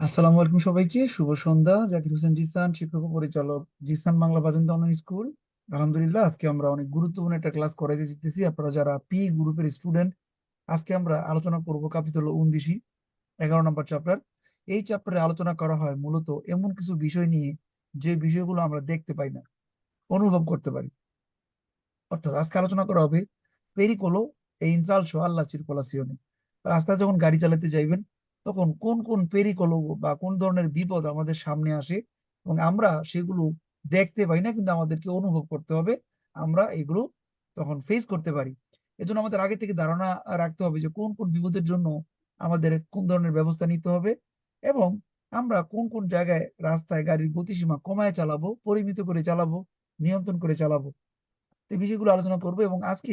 আসসালামু আলাইকুম সবাইকে। শুভ সন্ধ্যা। জাকির হোসেন জিসান, শিক্ষক পরিচালক জিসান বাংলা বাজেন্দ্র অনলাইন স্কুল। আলহামদুলিল্লাহ, আজকে আমরা অনেক গুরুত্বপূর্ণ একটা ক্লাস করাইতে জিতেছি। আপনারা যারা পি গ্রুপের স্টুডেন্ট, আজকে আমরা আলোচনা করব কাপিতল উনদিশি এগারো নম্বর চ্যাপ্টার। এই চ্যাপ্টারে আলোচনা করা হয় মূলত এমন কিছু বিষয় নিয়ে, যে বিষয়গুলো আমরা দেখতে পাই না, অনুভব করতে পারি। অর্থাৎ আজকে আলোচনা করা হবে পেরিকোলো e ইন্ট্রালসো আল্লা চিরকোলাসিওনে রাস্তায় যখন গাড়ি চালাতে যাইবেন তখন কোন কোন পেরিকোলো বা কোন ধরনের বিপদ আমাদের সামনে আসে এবং আমরা সেগুলো দেখতে পাই না, কিন্তু আমাদেরকে অনুভব করতে হবে, আমরা এগুলো তখন ফেস করতে পারি। এজন্য আমাদের আগে থেকে ধারণা রাখতে হবে যে কোন কোন বিপদের জন্য আমাদের কোন ধরনের ব্যবস্থা নিতে হবে এবং আমরা কোন কোন জায়গায় রাস্তায় গাড়ির গতিসীমা কমায় চালাবো, পরিমিত করে চালাবো, নিয়ন্ত্রণ করে চালাবো। এই বিষয়গুলো আলোচনা করব এবং আজকে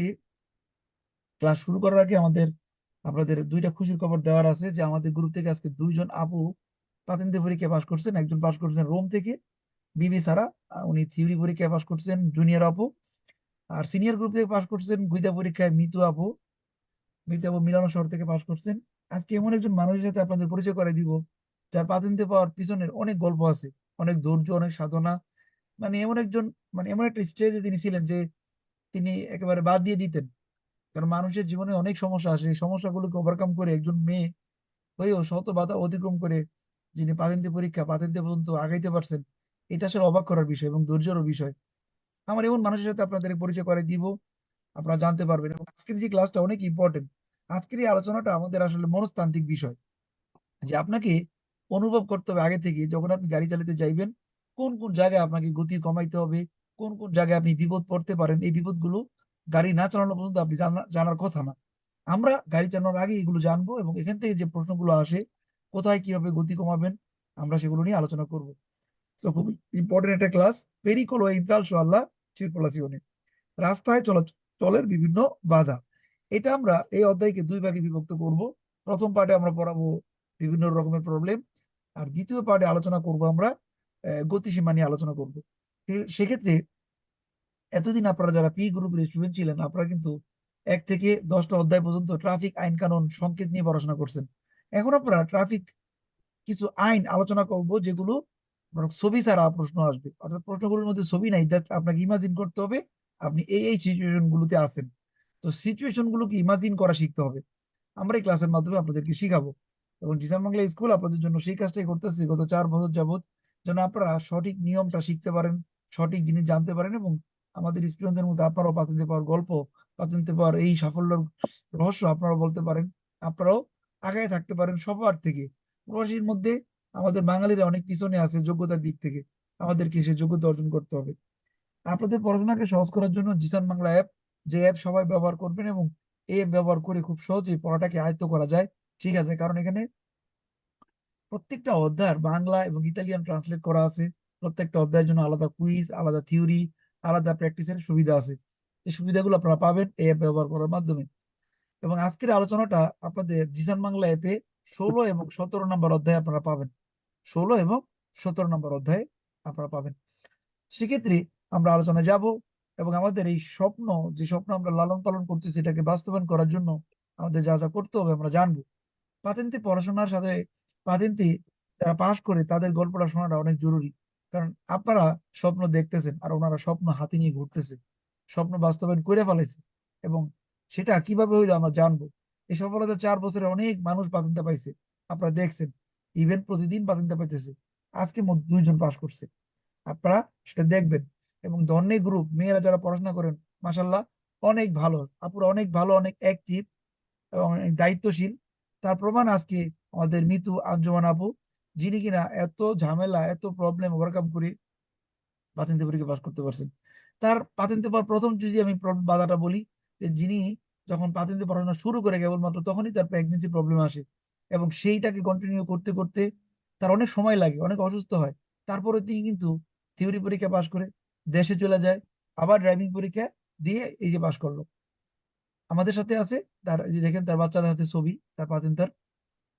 ক্লাস শুরু করার আগে আমাদের আপনাদের দুইটা খুশির খবর দেওয়ার আছে যে আমাদের গ্রুপ থেকে আজকে দুইজন আপু পাতেন্তে পরীক্ষা পাশ করছেন, একজন পাশ করছেন রোম থেকে বিবি সারা উনি থিওরি পরীক্ষায় পাশ করছেন জুনিয়র আপু, আর সিনিয়র গ্রুপ থেকে পাশ করছেন গুইদা পরীক্ষায় মিতু আপু মিতু আপু মিলানো শহর থেকে পাশ করছেন। আজকে এমন একজন মানুষের সাথে আপনাদের পরিচয় করে দিব, যার পাতেন্তে পাওয়ার পিছনের অনেক গল্প আছে, অনেক ধৈর্য, অনেক সাধনা মানে এমন একজন মানে এমন একটা স্টেজে তিনি ছিলেন যে তিনি একেবারে বাদ দিয়ে দিতেন। কারণ মানুষের জীবনে অনেক সমস্যা আসে এই সমস্যাগুলোকে ওভারকাম করে একজন মেয়ে হয়েও শত বাধা অতিক্রম করে যিনি পাতেন্তে পরীক্ষা, পাতেন্তে পর্যন্ত আগাইতে পারছেন, এটা আসলে অবাক করার বিষয় এবং ধৈর্যের বিষয়। আমার এমন মানুষের সাথে আপনাদের পরিচয় করে দিব, আপনারা জানতে পারবেন। এবং আজকের যে ক্লাসটা অনেক ইম্পর্টেন্ট আজকের এই আলোচনাটা আমাদের আসলে মনস্তান্ত্রিক বিষয়। যে আপনাকে অনুভব করতে হবে আগে থেকে যখন আপনি গাড়ি চালাতে যাইবেন, কোন কোন জায়গায় আপনাকে গতি কমাইতে হবে, কোন কোন জায়গায় আপনি বিপদ পড়তে পারেন, এই বিপদগুলো গাড়ি না চালানো পর্যন্ত আপনি জানার কথা না। আমরা গাড়ি চালানোর আগে এগুলো জানব এবং এখান থেকে যে প্রশ্নগুলো আসে, কোথায় কীভাবে গতি কমাবেন, আমরা সেগুলো নিয়ে আলোচনা করব। তো খুবই ইম্পর্টেন্ট একটা ক্লাস পেরিকোলো ইন্দ্রালসো আল্লাহ চিরকোলাসিওনে রাস্তায় চলাচলের বিভিন্ন বাধা। এটা আমরা এই অধ্যায়কে দুই ভাগে বিভক্ত করব। প্রথম পার্টে আমরা পড়াবো বিভিন্ন রকমের প্রবলেম আর দ্বিতীয় পার্টে আলোচনা করব আমরা গতিসীমা নিয়ে আলোচনা করব। সেক্ষেত্রে এতদিন আপনারা যারা পি গ্রুপের স্টুডেন্ট ছিলেন, আপনারা কিন্তু এক থেকে দশটা অধ্যায় পর্যন্ত ট্রাফিক আইন কানুন সংকেত নিয়ে পড়াশোনা করছেন। এখন আপনারা ট্রাফিক কিছু আইন আলোচনা করব, যেগুলো ছবি ছাড়া প্রশ্ন আসবে। অর্থাৎ প্রশ্নগুলোর মধ্যে ছবি নাই জাস্ট আপনাকে ইমাজিন করতে হবে, আপনি এই এই সিচুয়েশন গুলোতে আছেন। তো সিচুয়েশন গুলোকে ইমাজিন করা শিখতে হবে। আমরা এই ক্লাসের মাধ্যমে আপনাদেরকে শিখাবো। এবং জিসান বাংলা স্কুল আপনাদের জন্য সেই কাজটাই করতেছি, গত চার বছর যাবৎ যেন আপনারা সঠিক নিয়মটা শিখতে পারেন, সঠিক জিনিস জানতে পারেন এবং আমাদের স্টুডেন্টদের মধ্যে আপনারাও পাতেন্তে পাওয়ার গল্প পাতেন্তে পাওয়ার এই সাফল্যের রহস্য আপনারা বলতে পারেন। আপনারাও আগায় থাকতে পারেন সবার থেকে। প্রবাসীর মধ্যে আমাদের বাঙালিরা অনেক পিছনে আছে যোগ্যতার দিক থেকে। আমাদেরকে সে যোগ্যতা অর্জন করতে হবে। আপনাদের পড়াশোনাকে সহজ করার জন্য জিসান বাংলা অ্যাপ, যে অ্যাপ সবাই ব্যবহার করবেন এবং এই অ্যাপ ব্যবহার করে খুব সহজেই পড়াটাকে আয়ত্ত করা যায়। ঠিক আছে, কারণ এখানে প্রত্যেকটা অধ্যায় বাংলা এবং ইতালিয়ান ট্রান্সলেট করা আছে। প্রত্যেকটা অধ্যায়ের জন্য আলাদা কুইজ, আলাদা থিওরি আলাদা প্র্যাকটিসের সুবিধা আছে। এই সুবিধাগুলো আপনারা পাবেন এই অ্যাপ ব্যবহার করার মাধ্যমে। এবং আজকের আলোচনাটা আপনাদের জিসান বাংলা অ্যাপে ষোলো এবং সতেরো নম্বর অধ্যায় আপনারা পাবেন। ষোলো এবং সতেরো নম্বর অধ্যায়ে আপনারা পাবেন। সেক্ষেত্রে আমরা আলোচনা যাব এবং আমাদের এই স্বপ্ন, যে স্বপ্ন আমরা লালন পালন করতেছি এটাকে বাস্তবায়ন করার জন্য আমাদের যা যা করতে হবে আমরা জানব। পাতেন্তে পড়াশোনার সাথে, পাতেন্তে যারা পাশ করে তাদের গল্পটা শোনাটা অনেক জরুরি। কারণ আপনারা স্বপ্ন দেখতেছেন আর ওনারা স্বপ্ন হাতে নিয়ে ঘুরতেছে, স্বপ্ন বাস্তবায়ন করে ফেলেছে এবং সেটা কীভাবে হইল আমরা জানব? এই সফলতা চার বছরে অনেক মানুষ পাতেন্তে পাইছে। আপনারা দেখছেন ইভেন্ট প্রতিদিন পাতেন্তে পাইতেছে। আজকে মোট দুইজন পাশ করছে। আপনারা সেটা দেখবেন এবং ধর্ণী গ্রুপ মেয়েরা যারা পড়াশোনা করেন মাসাল্লাহ অনেক ভালো। আপুরা অনেক ভালো, অনেক অ্যাক্টিভ এবং দায়িত্বশীল। তার প্রমাণ আজকে আমাদের মিতু, আঞ্জমান আপু যিনি কিনা এত ঝামেলা, এত প্রবলেম ওভারকাম করে পাতেন্তে পরীক্ষা পাস করতে পারছেন। তার পাতেন্তে পাওয়ার প্রথম যদি আমি বাধাটা বলি যে যিনি যখন পাতেন্তে পড়াশোনা শুরু করে কেবলমাত্র তখনই তার প্রেগনেন্সি প্রবলেম আসে এবং সেইটাকে কন্টিনিউ করতে করতে তার অনেক সময় লাগে, অনেক অসুস্থ হয়। তারপরে তিনি কিন্তু থিওরি পরীক্ষা পাশ করে দেশে চলে যায়, আবার ড্রাইভিং পরীক্ষা দিয়ে এই যে পাশ করল। আমাদের সাথে আছে, তার যে দেখেন তার বাচ্চাদের হাতে ছবি, তার পাতেন্তার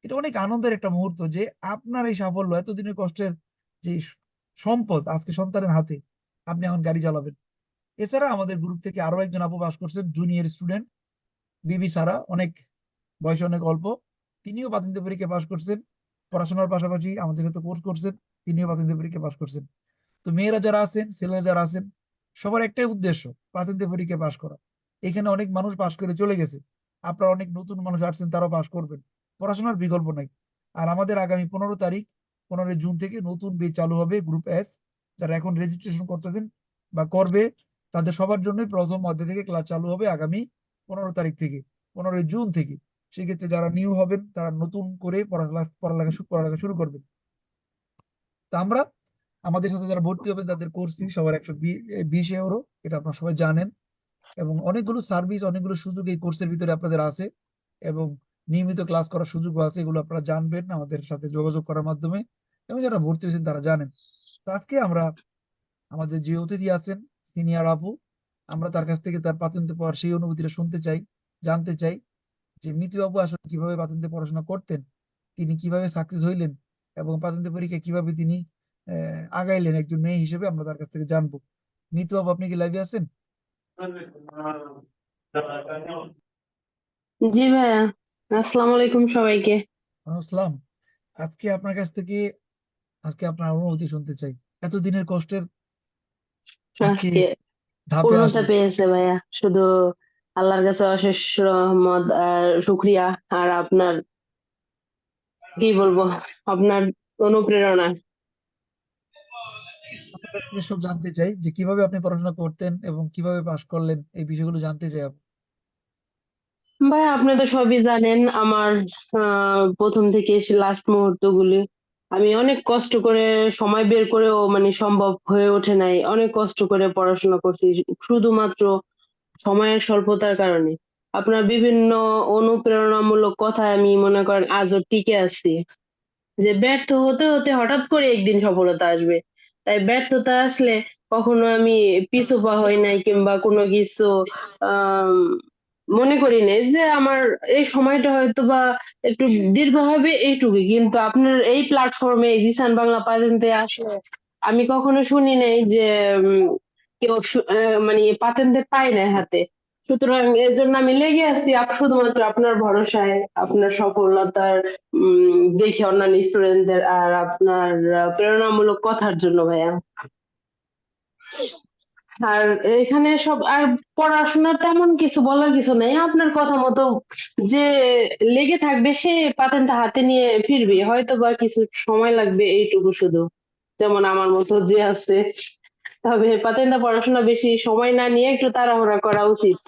এটা অনেক আনন্দের একটা মুহূর্ত যে আপনার এই সাফল্য, এতদিনের কষ্টের যে সম্পদ আজকে সন্তানের হাতে, আপনি এখন গাড়ি চালাবেন। এছাড়া আমাদের গ্রুপ থেকে আরও একজন আপু বাস করছেন জুনিয়র স্টুডেন্ট বিবি সারা, অনেক বয়স অনেক অল্প। তিনিও পাতিন্দ্র পরীক্ষা পাশ করছেন, পড়াশোনার পাশাপাশি আমাদের সাথে কোর্স করছেন, তিনিও পাতেন্দ্র পরীক্ষা পাশ করছেন। তো মেয়েরা যারা আছেন, ছেলেরা যারা আছেন, সবার একটাই উদ্দেশ্য পাতেন্দ্র পরীক্ষা পাশ করা। এখানে অনেক মানুষ পাশ করে চলে গেছে। আপনারা অনেক নতুন মানুষ আসছেন, তারাও পাশ করবেন। পড়াশোনার বিকল্প নাই। আর আমাদের আগামী পনেরো তারিখ, পনেরোই জুন থেকে নতুন বে চালু হবে গ্রুপ এস যারা এখন রেজিস্ট্রেশন করতেছেন বা করবে, তাদের সবার জন্য প্রথম অধ্যায় থেকে ক্লাস চালু হবে আগামী পনেরো তারিখ থেকে, পনেরোই জুন থেকে। সেক্ষেত্রে যারা নিউ হবেন, তারা নতুন করে পড়ালেখা পড়ালেখা শুরু করবেন। তা আমরা, আমাদের সাথে যারা ভর্তি হবেন, তাদের কোর্স ফি সবার একশো বিশ ইউরো এটা আপনারা সবাই জানেন। এবং অনেকগুলো সার্ভিস অনেকগুলো সুযোগ এই কোর্সের ভিতরে আপনাদের আছে। এবং নিয়মিত ক্লাস করার সুযোগও আছে, এগুলো আপনারা জানবেন আমাদের সাথে যোগাযোগ করার মাধ্যমে। এবং যারা ভর্তি হয়েছেন তারা জানেন। আজকে আমরা আমাদের যে অতিথি আছেন, সিনিয়র আপু, আমরা তার কাছ থেকে তার পাতেন্তে পড়ার সেই অনুভূতিটা শুনতে চাই, জানতে চাই যে মিতু আপু আসলে কীভাবে পাতেন্তে পড়াশোনা করতেন, তিনি কীভাবে সাকসেস হইলেন এবং পাতেন্তে পরীক্ষা কীভাবে তিনি আগাইলেন একজন মেয়ে হিসেবে আমরা তার কাছ থেকে জানব। মিতু আপু, আপনি কি লাইভে আছেন? জি ভাইয়া। আসসালামু আলাইকুম সবাইকে। আসসালাম। আজকে আপনার কাছ থেকে আজকে আপনার অনুভূতি শুনতে চাই। এতদিনের কষ্টের আজকে আজকে ধাপে পূর্ণতা আসলেন। পেয়েছে ভাইয়া। শুধু আল্লাহর কাছে অশেষ রহমত আর শুক্রিয়া আর আপনার কি বলব আপনার অনুপ্রেরণা। আপনার কাছ থেকে সব জানতে চাই যে কীভাবে আপনি পড়াশোনা করতেন এবং কীভাবে পাশ করলেন এই বিষয়গুলো জানতে চাই আপু। ভাই আপনি তো সবই জানেন আমার আহ, প্রথম থেকে লাস্ট মুহূর্ত গুলি আমি অনেক কষ্ট করে সময় বের করেও মানে সম্ভব হয়ে ওঠে নাই। অনেক কষ্ট করে পড়াশোনা করছি শুধুমাত্র সময়ের স্বল্পতার কারণে। আপনার বিভিন্ন অনুপ্রেরণামূলক কথায় আমি মনে করেন আজও টিকে আছি। যে ব্যর্থ হতে হতে হঠাৎ করে একদিন সফলতা আসবে। তাই ব্যর্থতা আসলে কখনো আমি পিছু পা হই নাই কিংবা কোনো কিছু আহ মনে করি নাই যে আমার এই সময়টা হয়তো বা একটু দীর্ঘ হবে এইটুকুই। কিন্তু আপনার এই প্ল্যাটফর্মে জিসান বাংলা পাতেন্তে আসলে আমি কখনো শুনি নাই যে কেউ মানে পাতেন্তে পায় না হাতে। সুতরাং এর জন্য আমি লেগে আছি শুধুমাত্র আপনার ভরসায়, আপনার সফলতার দেখে অন্যান্য স্টুডেন্টদের আর আপনার প্রেরণামূলক কথার জন্য, ভাইয়া। আর এখানে সব, আর পড়াশোনা তেমন কিছু বলার কিছু নেই। আপনার কথা মতো যে লেগে থাকবে, সে পাতেনটা হাতে নিয়ে ফিরবে। হয়তো বা কিছু সময় লাগবে এইটুকু শুধু। যেমন আমার মতো যে আছে। তবে পাতেনটা পড়াশোনা বেশি সময় না নিয়ে একটু তাড়াহুড়া করা উচিত।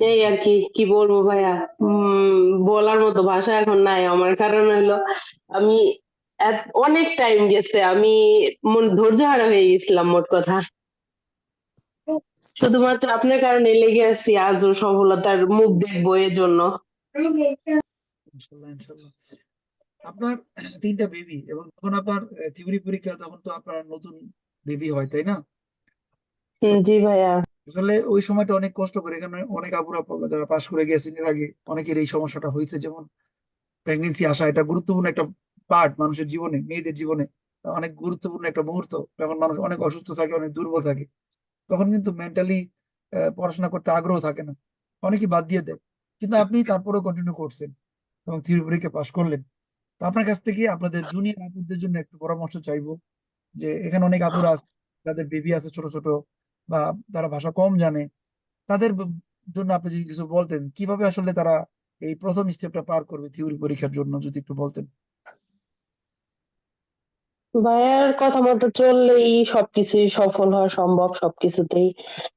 এই আর কি কি বলব ভাইয়া? উম, বলার মতো ভাষা এখন নাই। আমার কারণ হলো আমি অনেক টাইম গেছে আমি মন ধৈর্য হারা হয়ে গেছিলাম মোট কথা। শুধুমাত্র আপনার কারণে লেগে আছি আজও সফলতার মুখ দেখব এর জন্য আপনার তিনটা বেবি এবং যখন আপনার থিওরি পরীক্ষা তখন তো আপনার নতুন বেবি হয় তাই না? জি ভাইয়া। আসলে ওই সময়টা অনেক কষ্ট করে এখানে অনেক আপুরা যারা পাশ করে গেছেন এর আগে অনেকের এই সমস্যাটা হয়েছে যেমন প্রেগনেন্সি আসা এটা গুরুত্বপূর্ণ একটা পার্ট মানুষের জীবনে, মেয়েদের জীবনে, অনেক গুরুত্বপূর্ণ একটা মুহূর্ত, যখন মানুষ অনেক অসুস্থ থাকে, অনেক দুর্বল থাকে, তখন কিন্তু মেন্টালি পড়াশোনা করতে আগ্রহ থাকে না। অনেকেই বাদ দিয়ে দেয়। কিন্তু আপনি তারপরেও কন্টিনিউ করছেন এবং থিওরি পরীক্ষা পাশ করলেন। তো আপনার কাছ থেকে আপনাদের জুনিয়র আপুদের জন্য একটু পরামর্শ চাইব যে, এখানে অনেক আপুরা আছে, যাদের বেবি আছে ছোট ছোট বা তারা ভাষা কম জানে, তাদের জন্য আপনি যদি কিছু বলতেন, কীভাবে আসলে তারা এই প্রথম স্টেপটা পার করবে থিওরি পরীক্ষার জন্য, যদি একটু বলতেন? ভাইয়ার কথা মতো চললেই সবকিছুই সফল হওয়া সম্ভব, সবকিছুতেই।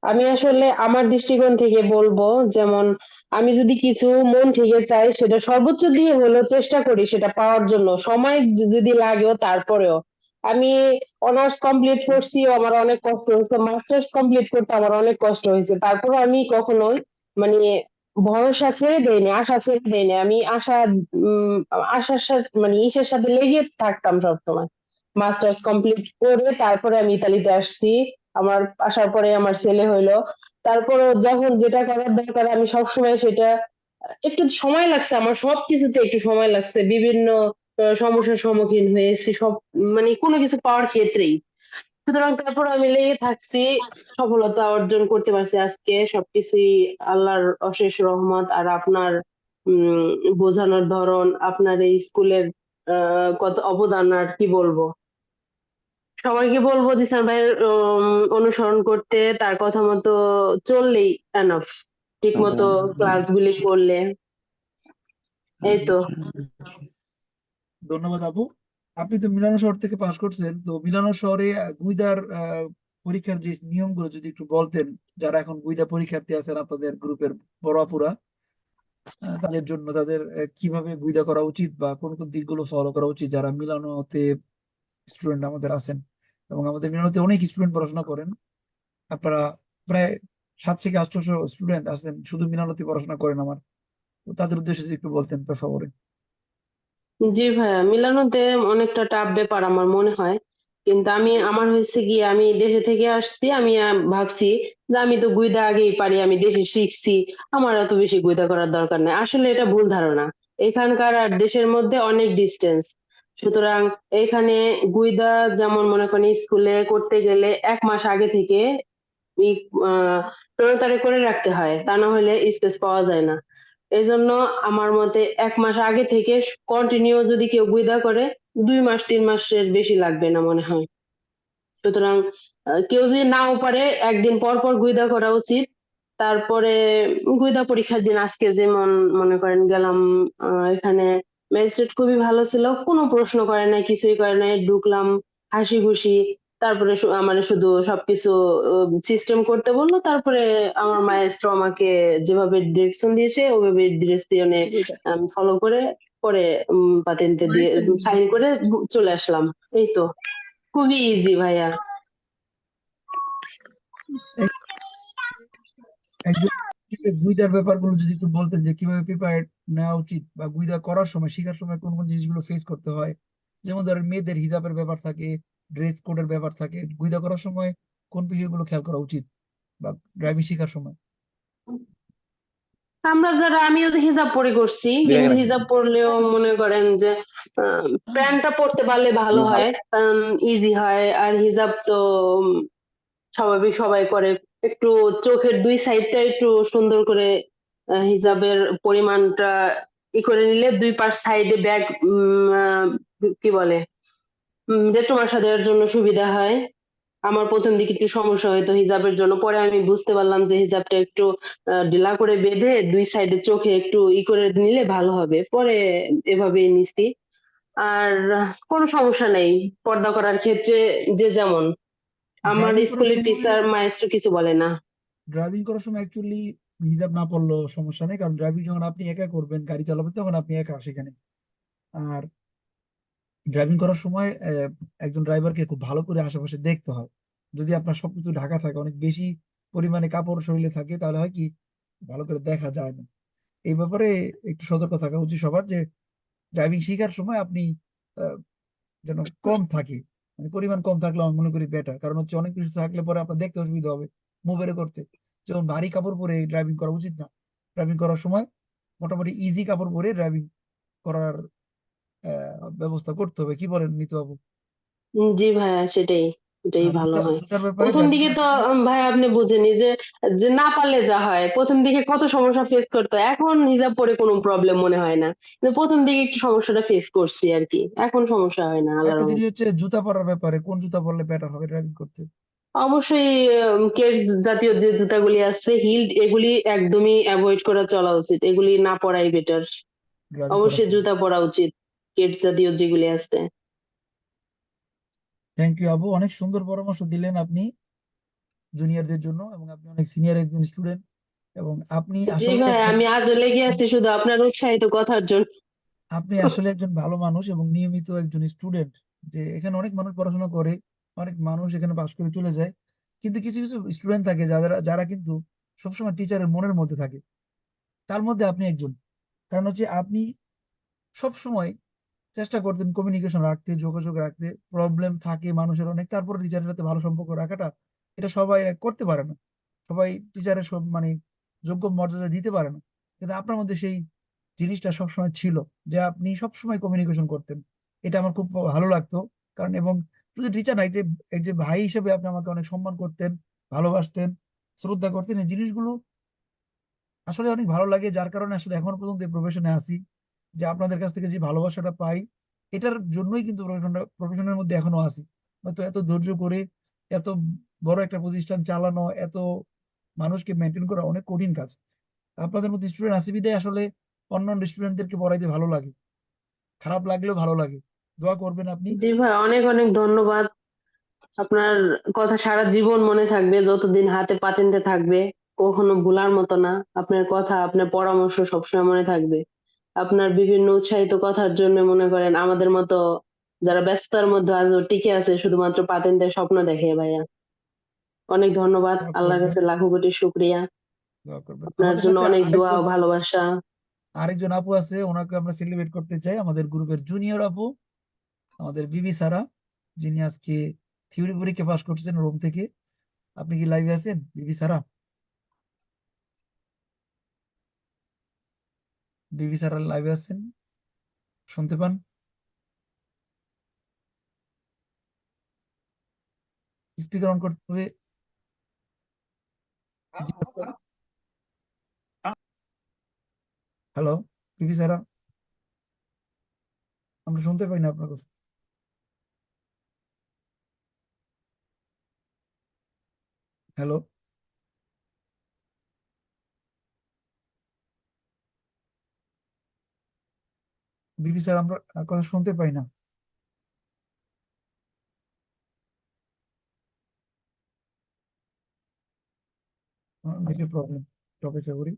আমি আসলে আমার দৃষ্টিকোণ থেকে বলব, যেমন আমি যদি কিছু মন থেকে চাই, সেটা সর্বোচ্চ দিয়ে হলেও চেষ্টা করি সেটা পাওয়ার জন্য। সময় যদি লাগেও তারপরেও। আমি অনার্স কমপ্লিট করছি আমার অনেক কষ্ট হয়েছে। মাস্টার্স কমপ্লিট করতে আমার অনেক কষ্ট হয়েছে। তারপরে আমি কখনোই মানে ভরসা ছেড়ে দেয়নি আশা ছেড়ে দেয়নি আমি আশা, উম, আশার সাথে মানে ইসের সাথে লেগে থাকতাম সবসময়। মাস্টার্স কমপ্লিট করে তারপরে আমি ইতালিতে আসছি। আমার আসার পরে আমার ছেলে হইল। তারপরে যখন যেটা করার দরকার, আমি সবসময় সেটা, একটু সময় লাগছে আমার সব কিছুতে একটু সময় লাগছে। বিভিন্ন সমস্যার সম্মুখীন হয়েছি সব মানে কোনো কিছু পাওয়ার ক্ষেত্রেই। সুতরাং তারপর আমি লেগে থাকছি, সফলতা অর্জন করতে পারছি আজকে। সবকিছুই আল্লাহর অশেষ রহমত আর আপনার বোঝানোর ধরন, আপনার এই স্কুলের কত অবদান আর কি বলব। সবাইকে বলব জিসান ভাইয়ের অনুসরণ করতে তার কথা মতো চললেই এনাফ ঠিক মতো ক্লাসগুলি করলে। এই তো। ধন্যবাদ আপু। আপনি তো মিলানো শহর থেকে পাশ করছেন তো মিলানো শহরে গুইদার পরীক্ষার যে নিয়মগুলো যদি একটু বলতেন যারা এখন গুইদা পরীক্ষার্থী আছেন আপনাদের গ্রুপের বড় আপুরা তাদের জন্য তাদের কীভাবে গুইদা করা উচিত বা কোন কোন দিকগুলো ফলো করা উচিত যারা মিলানোতে স্টুডেন্ট আমাদের আছেন? এবং আমাদের মিলানোতে অনেক স্টুডেন্ট পড়াশোনা করেন। আপনারা প্রায় সাত থেকে আটশোশো স্টুডেন্ট আছেন, শুধু মিলানোতে পড়াশোনা করেন আমার। তাদের উদ্দেশ্যে একটু বলতেন ফেভারে জি ভাইয়া মিলানোতে অনেকটা টাফ ব্যাপার আমার মনে হয়। কিন্তু আমি, আমার হয়েছে কি আমি দেশে থেকে আসছি, আমি ভাবছি যে আমি তো গুইদা আগেই পারি, আমি দেশে শিখছি। আমার অত বেশি গুইদা করার দরকার নাই। আসলে এটা ভুল ধারণা। এখানকার আর দেশের মধ্যে অনেক ডিস্টেন্স সুতরাং এখানে গুইদা যেমন মনে করেন স্কুলে করতে গেলে এক মাস আগে থেকে প্রণতারে করে রাখতে হয়, তা না হলে স্পেস পাওয়া যায় না। এই জন্য আমার মতে এক মাস আগে থেকে কন্টিনিউ যদি কেউ গুইদা করে, দুই মাস, তিন মাসের বেশি লাগবে না মনে হয়। সুতরাং কেউ যদি নাও পারে, একদিন পর পর গুইদা করা উচিত। তারপরে গুইদা পরীক্ষার দিন আজকে যেমন মনে করেন গেলাম এখানে ম্যাজিস্ট্রেট খুবই ভালো ছিল কোনো প্রশ্ন করে নাই কিছুই করে নাই ঢুকলাম হাসি খুশি তারপরে আমার শুধু সবকিছু সিস্টেম করতে বলল তারপরে আমার মায়েস্ট্রো আমাকে যেভাবে ডিরেকশন দিয়েছে ওইভাবে ডিরেকশনে ফলো করে পরে পাতেন্টে দিয়ে সাইন করে চলে আসলাম এই তো। খুবই ইজি ভাইয়া। গুইদার ব্যাপারগুলো যদি একটু বলতেন যে কীভাবে প্রিপেয়ার নেওয়া উচিত বা গুইদা করার সময় শেখার সময় কোন কোন জিনিসগুলো ফেস করতে হয়। যেমন ধরেন মেয়েদের হিজাবের ব্যাপার থাকে ড্রেস কোডের ব্যাপার থাকে গুইদা করার সময় কোন বিষয়গুলো খেয়াল করা উচিত বা ড্রাইভিং শেখার সময়? আমরা যারা আমিও তো হিজাব পরে করছি কিন্তু হিজাব পরলেও মনে করেন যে প্যান্টটা পরতে পারলে ভালো হয় ইজি হয় আর হিজাব তো স্বাভাবিক সবাই করে। একটু চোখের দুই সাইডটা একটু সুন্দর করে আহ, হিজাবের পরিমাণটা ই করে নিলে দুই পার সাইডে ব্যাগ কি বলে? রেতো মাসা দেওয়ার জন্য সুবিধা হয়। আমার প্রথম দিকে একটু সমস্যা হতো হিজাবের জন্য। পরে আমি বুঝতে পারলাম যে হিজাবটা একটু ঢিলা করে বেঁধে দুই সাইডে চোখে একটু ই করে নিলে ভালো হবে। পরে এভাবেই নিছি আর কোনো সমস্যা নেই। পর্দা করার ক্ষেত্রে যে যেমন। আমার স্কুলের টিচার মায়েস্ট্রো কিছু বলে না। ড্রাইভিং করার সময় অ্যাকচুয়ালি হিজাব না পড়লেও সমস্যা নেই, কারণ ড্রাইভিং যখন আপনি একা করবেন, গাড়ি চালাবেন, তখন আপনি একা সেখানে। আর ড্রাইভিং করার সময় একজন ড্রাইভারকে খুব ভালো করে আশেপাশে দেখতে হয়। যদি আপনার সবকিছু ঢাকা থাকে, অনেক বেশি পরিমাণে কাপড় শরীরে থাকে, তাহলে হয় কি, ভালো করে দেখা যায় না। এই ব্যাপারে একটু সতর্ক থাকা উচিত সবার যে ড্রাইভিং শেখার সময় আপনি যেন কম থাকে। মানে পরিমাণ কম থাকলে আমি মনে করি বেটার কারণ হচ্ছে অনেক কিছু থাকলে পরে আপনার দেখতে অসুবিধা হবে মুভের করতে। যেমন ভারী কাপড় পরে ড্রাইভিং করা উচিত না। ড্রাইভিং করার সময় মোটামুটি ইজি কাপড় পরে ড্রাইভিং করার ব্যবস্থা করতে হবে। কি বলেন মিতু বাবু জি ভাইয়া সেটাই এটাই ভালো হয়। জুতার ব্যাপারে প্রথম দিকে তো ভাই আপনি বুঝেনি যে যে না পারলে যা হয় প্রথম দিকে কত সমস্যা ফেস করতে হয় এখন হিজাব পরে কোনো প্রবলেম মনে হয় না। প্রথম দিকে একটু সমস্যাটা ফেস করছি আর কি এখন সমস্যা হয় না আল্লাহর একটা জিনিস হচ্ছে জুতা পরার ব্যাপারে কোন জুতা পরলে বেটার হবে ড্রাইভিং করতে? অবশ্যই কেডস জাতীয় যে জুতাগুলি আছে হিল এগুলি একদমই অ্যাভয়েড করা চলা উচিত। এগুলি না পরাই বেটার অবশ্যই জুতা পরা উচিত কেডস জাতীয় যেগুলি আছে। Thank you Abu. অনেক সুন্দর পরামর্শ দিলেন আপনি জুনিয়রদের জন্য এবং আপনি অনেক সিনিয়র একজন স্টুডেন্ট এবং আপনি জি আসলে ভাই আমি আজ লেগে আছি শুধু আপনার উৎসাহিত কথার জন্য। আপনি আসলে একজন ভালো মানুষ এবং নিয়মিত একজন স্টুডেন্ট যে এখানে অনেক মানুষ পড়াশোনা করে। অনেক মানুষ এখানে পাশ করে চলে যায়। কিন্তু কিছু কিছু স্টুডেন্ট থাকে যারা যারা কিন্তু সবসময় টিচারের মনের মধ্যে থাকে। তার মধ্যে আপনি একজন। কারণ হচ্ছে আপনি সব সময় চেষ্টা করতেন কমিউনিকেশন রাখতে, যোগাযোগ রাখতে প্রবলেম থাকে মানুষের অনেক, তারপর টিচারের সাথে ভালো সম্পর্ক রাখাটা এটা সবাই করতে পারে না। সবাই টিচারের সব মানে যোগ্য মর্যাদা দিতে পারে না। কিন্তু আপনার মধ্যে সেই জিনিসটা সবসময় ছিল যে আপনি সবসময় কমিউনিকেশন করতেন। এটা আমার খুব ভালো লাগতো। কারণ এবং শুধু টিচার নাই যে, এই যে ভাই হিসেবে আপনি আমাকে অনেক সম্মান করতেন, ভালোবাসতেন, শ্রদ্ধা করতেন, এই জিনিসগুলো আসলে অনেক ভালো লাগে। যার কারণে আসলে এখনও পর্যন্ত এই প্রফেশনে আছি, যে আপনাদের কাছ থেকে যে ভালোবাসাটা পাই, এটার জন্যই কিন্তু প্রফেশনটা প্রফেশনের মধ্যে এখনও আছি। হয়তো এত ধৈর্য করে এত বড় একটা প্রতিষ্ঠান চালানো, এত মানুষকে মেনটেন করা অনেক কঠিন কাজ। আপনাদের মধ্যে স্টুডেন্ট আছে বিধায় আসলে অন্যান্য স্টুডেন্টদেরকে পড়াইতে ভালো লাগে। খারাপ লাগলেও ভালো লাগে। দোয়া করবেন আপনি। জি ভাই অনেক অনেক ধন্যবাদ। আপনার কথা সারা জীবন মনে থাকবে যতদিন হাতে পাতেন্তে থাকবে কখনো ভুলার মতো না। আপনার কথা আপনার পরামর্শ সবসময় মনে থাকবে। আপনার বিভিন্ন উৎসাহিত কথার জন্য মনে করেন আমাদের মতো যারা ব্যস্ততার মধ্যে আজও টিকে আছে শুধুমাত্র পাতেন্তের স্বপ্ন দেখে ভাইয়া। অনেক ধন্যবাদ আল্লাহর কাছে লাখো কোটি শুক্রিয়া। আপনার জন্য অনেক দোয়া ও ভালোবাসা। আরেকজন আপু আছে ওনাকে আমরা সেলিব্রেট করতে চাই আমাদের গ্রুপের জুনিয়র আপু। আমাদের বিবি সারা, যিনি আজকে থিওরি পরীক্ষা পাস করছেন রোম থেকে, আপনি কি লাইভে আছেন? বিবি সারা? বিবি সারা লাইভে আছেন? শুনতে পান? স্পিকার অন করতে হবে। হ্যালো বিবি সারা? আমরা শুনতে পাই না আপনার কথা। হ্যালো? বিবি স্যার আমরা কথা শুনতে পাই না। প্রবলেম অপেক্ষা করি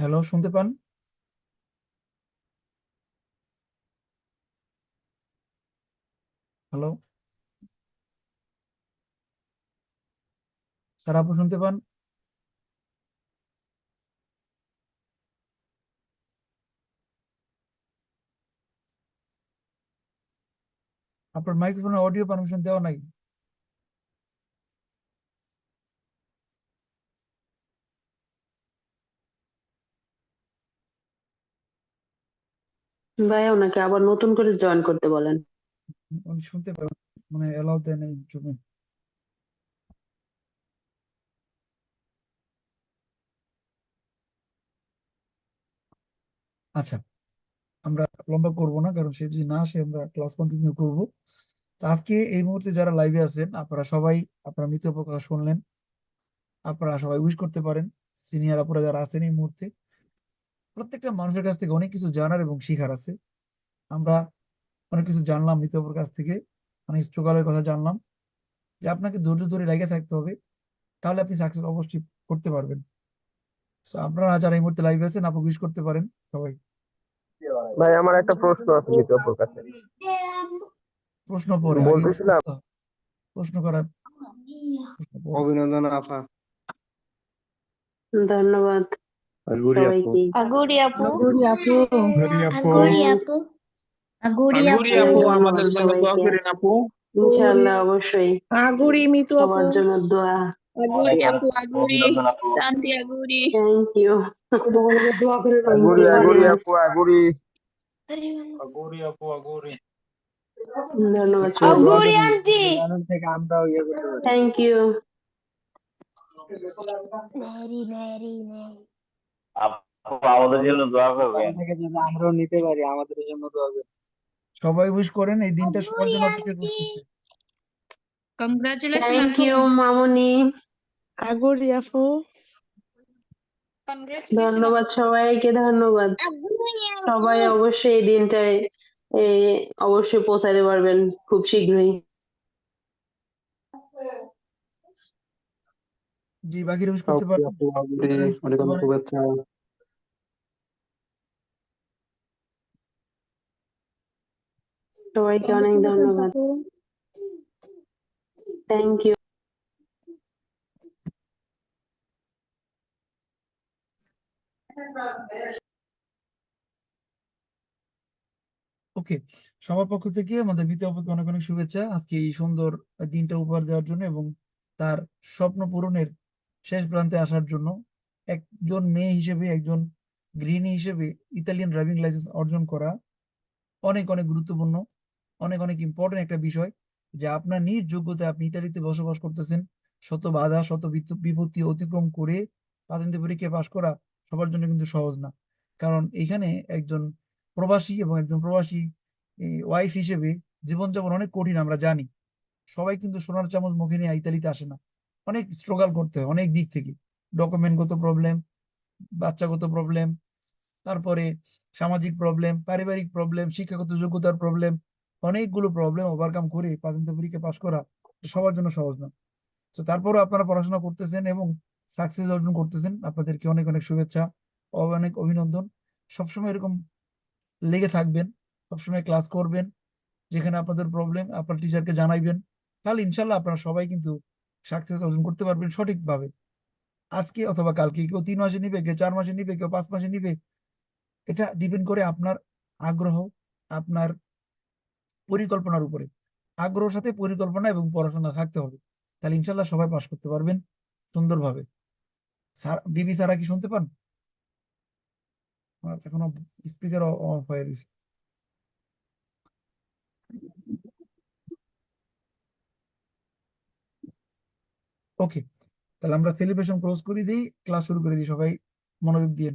হ্যালো শুনতে পান? হ্যালো স্যার আপু শুনতে পান? আপনার মাইক্রোফোনে অডিও পারমিশন দেওয়া নাই। ভাইয়া ওনাকে আবার নতুন করে জয়েন করতে বলেন। উনি শুনতে পারেন মানে এলাও দেয় নাই জন্য আচ্ছা আমরা লম্বা করব না, কারণ সে যদি না আসে, আমরা ক্লাস কন্টিনিউ করব। আজকে এই মুহূর্তে যারা লাইভে আছেন, আপনারা সবাই, আপনারা মৃত প্রকাশ শুনলেন। আপনারা সবাই উইশ করতে পারেন। সিনিয়র আপুরা যারা আছেন এই মুহূর্তে প্রত্যেকটা মানুষের কাছ থেকে অনেক কিছু জানার এবং শিখার আছে। আমরা অনেক কিছু জানলাম মৃত আপুর কাছ থেকে। অনেক স্ট্রাগলের কথা জানলাম। যে আপনাকে ধৈর্য ধরে লেগে থাকতে হবে তাহলে আপনি সাকসেস অবশ্যই করতে পারবেন। তো আপনারা যারা এই মুহূর্তে লাইভে আছেন আপু উইশ করতে পারেন সবাই। ভাই আমার একটা প্রশ্ন আছে মিতুয়াপুর কাছে। প্রশ্ন পরে বলতেছিলাম- প্রশ্ন করার অভিনন্দন আফা ধন্যবাদ। আলগুরি আপু। সবাইকে আগুরি আপু। আগুরি আপু। আগুরি আপু। আগুরি আগুরি আপু। আপু আমাদের জন্য দোয়া করেন আপু। ইনশাআল্লাহ অবশ্যই। আগুরি মিতু আপু। সবার জন্য দোয়া। আগুরি আপু আগুরি শান্তি আগুরি থ্যাংক ইউ দোয়া আগুরি আগুরি আপু আগুরি আগুরি আপু আগুরি ধন্যবাদ আগুরি আন্টি। থেকে আমরাও ইয়ে করতে পারি। থ্যাংক ইউ মেরি মেরি মেরি আপু আমাদের জন্য দোয়া করবেন। আমরাও নিতে পারি আমাদের জন্য দোয়া করবেন। সবাই উইশ করেন এই দিনটা সবার জন্য অপেক্ষা করতেছে। কংগ্রাচুলেশন থ্যাংক ইউ মামুনি। আগুরি ধন্যবাদ সবাইকে ধন্যবাদ। সবাই অবশ্যই এই দিনটায় এ, অবশ্যই পৌঁছাতে পারবেন খুব শীঘ্রই। জি বাকিরা উইশ করতে আগুরি অনেক অনেক শুভেচ্ছা। সবাইকে অনেক ধন্যবাদ। থ্যাংক ইউ ওকে সবার পক্ষ থেকে আমাদের বিতে অপরকে অনেক অনেক শুভেচ্ছা। আজকে এই সুন্দর দিনটা উপহার দেওয়ার জন্য এবং তার স্বপ্ন পূরণের শেষ প্রান্তে আসার জন্য একজন মেয়ে হিসেবে একজন গৃহিণী হিসেবে ইতালিয়ান ড্রাইভিং লাইসেন্স অর্জন করা অনেক অনেক গুরুত্বপূর্ণ। অনেক অনেক ইম্পর্টেন্ট একটা বিষয় যে আপনার নিজ যোগ্যতায় আপনি ইতালিতে বসবাস করতেছেন, শত বাধা, শত বিপত্তি অতিক্রম করে পাতেন্তে পরীক্ষায় পাশ করা সবার জন্য কিন্তু সহজ না। কারণ এখানে একজন প্রবাসী এবং একজন প্রবাসী ওয়াইফ হিসেবে জীবনযাপন অনেক কঠিন আমরা জানি। সবাই কিন্তু সোনার চামচ মুখে নিয়ে ইতালিতে আসে না। অনেক স্ট্রাগল করতে হয় অনেক দিক থেকে। ডকুমেন্টগত প্রবলেম বাচ্চাগত প্রবলেম তারপরে সামাজিক প্রবলেম পারিবারিক প্রবলেম শিক্ষাগত যোগ্যতার প্রবলেম অনেকগুলো প্রবলেম ওভারকাম করে পাতেন্ত পরীক্ষা পাশ করা সবার জন্য সহজ না। তো তারপরও আপনারা পড়াশোনা করতেছেন এবং সাকসেস অর্জন করতেছেন। আপনাদেরকে অনেক অনেক শুভেচ্ছা অনেক অভিনন্দন। সবসময় এরকম লেগে থাকবেন, সবসময় ক্লাস করবেন, যেখানে আপনাদের প্রবলেম আপনার টিচারকে জানাইবেন। তাহলে ইনশাল্লাহ আপনারা সবাই কিন্তু সাকসেস অর্জন করতে পারবেন সঠিকভাবে। আজকে অথবা কালকে কেউ তিন মাসে নিবে, কেউ চার মাসে নিবে, কেউ পাঁচ মাসে নিবে, এটা ডিপেন্ড করে আপনার আগ্রহ, আপনার পরিকল্পনার উপরে। আগ্রহের সাথে পরিকল্পনা এবং পড়াশোনা থাকতে হবে। তাহলে ইনশাল্লাহ সবাই পাশ করতে পারবেন সুন্দরভাবে। স্যার, বিবি স্যারা কি শুনতে পান? এখনও স্পিকার অফ হয়ে গেছে। ওকে, তাহলে আমরা সেলিব্রেশন ক্লোজ করে দিই, ক্লাস শুরু করে দিই সবাই। মনোযোগ দিয়ে